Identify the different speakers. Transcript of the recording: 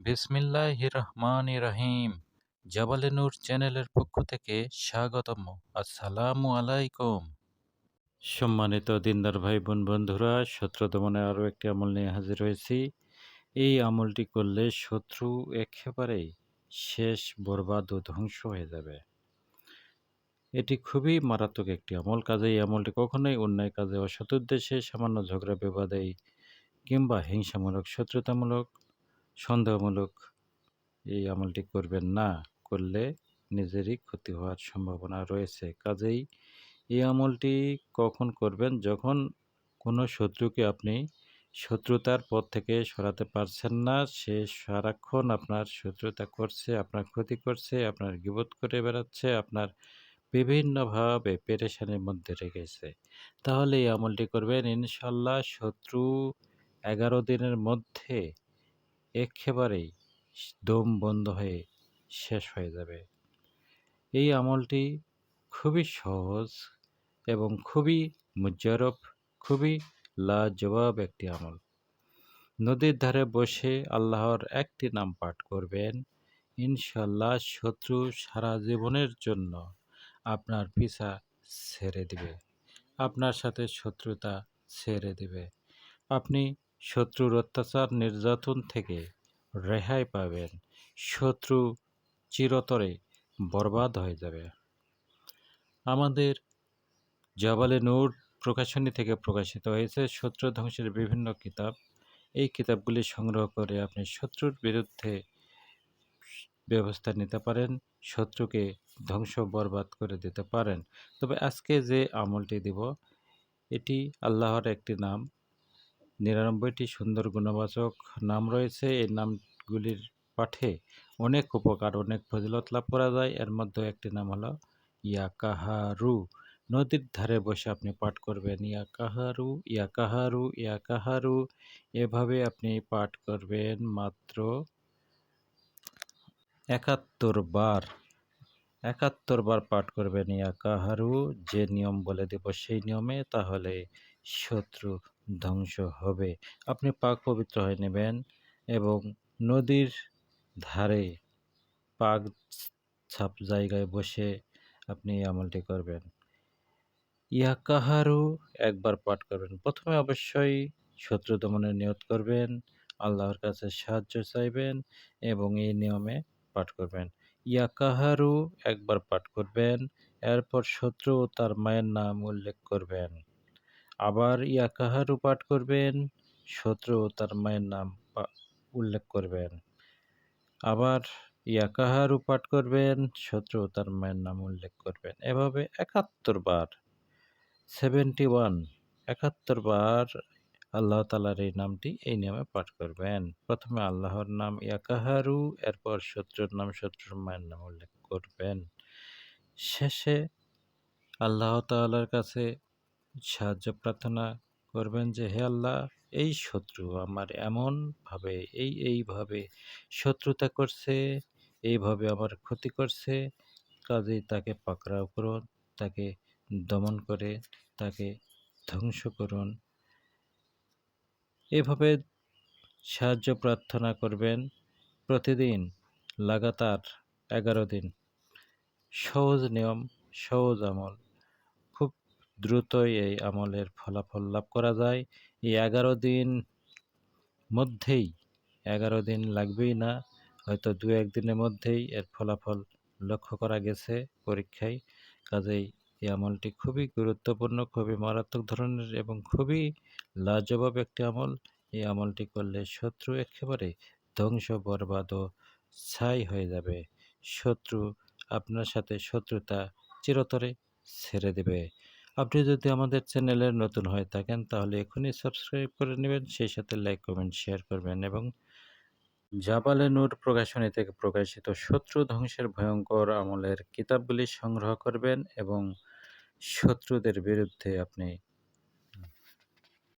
Speaker 1: বিসমিল্লাহ রহমান রহিম জাবালে নূর চ্যানেলের পক্ষ থেকে স্বাগতম। আসসালামু আলাইকুম। সম্মানিত দিনদার ভাই বোন বন্ধুরা শত্রু দমনে আরও একটি আমল নিয়ে হাজির হয়েছি। এই আমলটি করলে শত্রু একেবারেই শেষ, বরবাদ ও ধ্বংস হয়ে যাবে। এটি খুবই মারাত্মক একটি আমল। কাজে এই আমলটি কখনোই অন্যায় কাজে, অসৎ উদ্দেশ্যে, সামান্য ঝগড়া, বিবাদেই কিংবা হিংসামূলক, শত্রুতামূলক সন্দেহমূলক এই আমলটি করবেন না, করলে নিজেরই ক্ষতি হওয়ার সম্ভাবনা রয়েছে। কাজেই এই আমলটি কখন করবেন? যখন কোনো শত্রুকে আপনি শত্রুতার পথ থেকে সরাতে পারছেন না, সে সারাক্ষণ আপনার শত্রুতা করছে, আপনার ক্ষতি করছে, আপনার গিবোধ করে বেড়াচ্ছে, আপনার বিভিন্নভাবে পেরেশানির মধ্যে রেখেছে। তাহলে এই আমলটি করবেন ইনশাল্লাহ শত্রু এগারো দিনের মধ্যে একেবারেই দম বন্ধ হয়ে শেষ হয়ে যাবে। এই আমলটি খুবই সহজ এবং খুবই মুজারব খুবই লাজবাব একটি আমল। নদীর ধারে বসে আল্লাহর একটি নাম পাঠ করবেন ইনশাল্লাহ শত্রু সারা জীবনের জন্য আপনার পিছা ছেড়ে দিবে। আপনার সাথে শত্রুতা ছেড়ে দিবে। আপনি শত্রুর অত্যাচার নির্যাতন থেকে রেহাই পাবেন। শত্রু চিরতরে বরবাদ হয়ে যাবে। আমাদের জবালে নূর প্রকাশনী থেকে প্রকাশিত হয়েছে শত্রু ধ্বংসের বিভিন্ন কিতাব। এই কিতাবগুলি সংগ্রহ করে আপনি শত্রুর বিরুদ্ধে ব্যবস্থা নিতে পারেন, শত্রুকে ধ্বংস বরবাদ করে দিতে পারেন। তবে আজকে যে আমলটি দিব, এটি আল্লাহর একটি নাম। নিরানব্বইটি সুন্দর গুণবাচক নাম রয়েছে। এই নামগুলির পাঠে অনেক উপকার, অনেক ফজিলত লাভ করা যায়। এর মধ্যে একটি নাম হলো ইয়া কাহারু নদীর ধারে বসে আপনি পাঠ করবেন ইয়া কাহারু ইয়া কাহারু ইয়া কাহারু এভাবে আপনি পাঠ করবেন মাত্র একাত্তর বার। একাত্তর বার পাঠ করবেন ইয়া কাহারু যে নিয়ম বলে দেব সেই নিয়মে। তাহলে শত্রু ধ্বংস হবে। আপনি পাক পবিত্র হয়ে নেবেন এবং নদীর ধারে পাক ছাপ জায়গায় বসে আপনি এই আমলটি করবেন। ইয়া কাহারু একবার পাঠ করবেন। প্রথমে অবশ্যই শত্রু দমনের নিয়ত করবেন, আল্লাহর কাছে সাহায্য চাইবেন এবং এই নিয়মে পাঠ করবেন। ইয়া কাহারু একবার পাঠ করবেন, এরপর শত্রু ও তার মায়ের নাম উল্লেখ করবেন। আবার ইয়া কাহারু পাঠ করবেন? শত্রু তার মায়ের নাম উল্লেখ করবেন। আবার ইয়া কাহারু পাঠ করবেন? শত্রু তার মায়ের নাম উল্লেখ করবেন। এভাবে একাত্তর বার। সেভেন্টি ওয়ান একাত্তর বার আল্লাহ তালার এই নামটি এই নিয়মে পাঠ করবেন। প্রথমে আল্লাহর নাম ইয়াকাহারু এরপর শত্রুর নাম, শত্রুর মায়ের নাম উল্লেখ করবেন। শেষে আল্লাহ তালার কাছে সাহায্য প্রার্থনা করবেন যে, হে আল্লাহ, এই শত্রু আমার এমনভাবে, এই, এইভাবে শত্রুতা করছে, এইভাবে আমার ক্ষতি করছে কাজেই তাকে পাকড়াও করুন, তাকে দমন করে তাকে ধ্বংস করুন। এভাবে সাহায্য প্রার্থনা করবেন প্রতিদিন, লাগাতার এগারো দিন। সহজ নিয়ম, সহজ আমল। দ্রুতই এই আমলের ফলাফল লাভ করা যায়। এই এগারো দিন মধ্যেই, এগারো দিন লাগবেই না, হয়তো দু একদিনের মধ্যেই এর ফলাফল লক্ষ্য করা গেছে পরীক্ষায়। কাজেই এই আমলটি খুবই গুরুত্বপূর্ণ, খুবই মারাত্মক ধরনের এবং খুবই লাজবাব একটি আমল। এই আমলটি করলে শত্রু একেবারে ধ্বংস, বরবাদ ও ছাই হয়ে যাবে। শত্রু আপনার সাথে শত্রুতা চিরতরে ছেড়ে দেবে। আপনি যদি আমাদের চ্যানেলে নতুন হয়ে থাকেন, তাহলে এখনই সাবস্ক্রাইব করে নেবেন, সেই সাথে লাইক, কমেন্ট, শেয়ার করবেন এবং জাপালে নূর প্রকাশনী থেকে প্রকাশিত শত্রু ধ্বংসের ভয়ঙ্কর আমলের কিতাবগুলি সংগ্রহ করবেন এবং শত্রুদের বিরুদ্ধে আপনি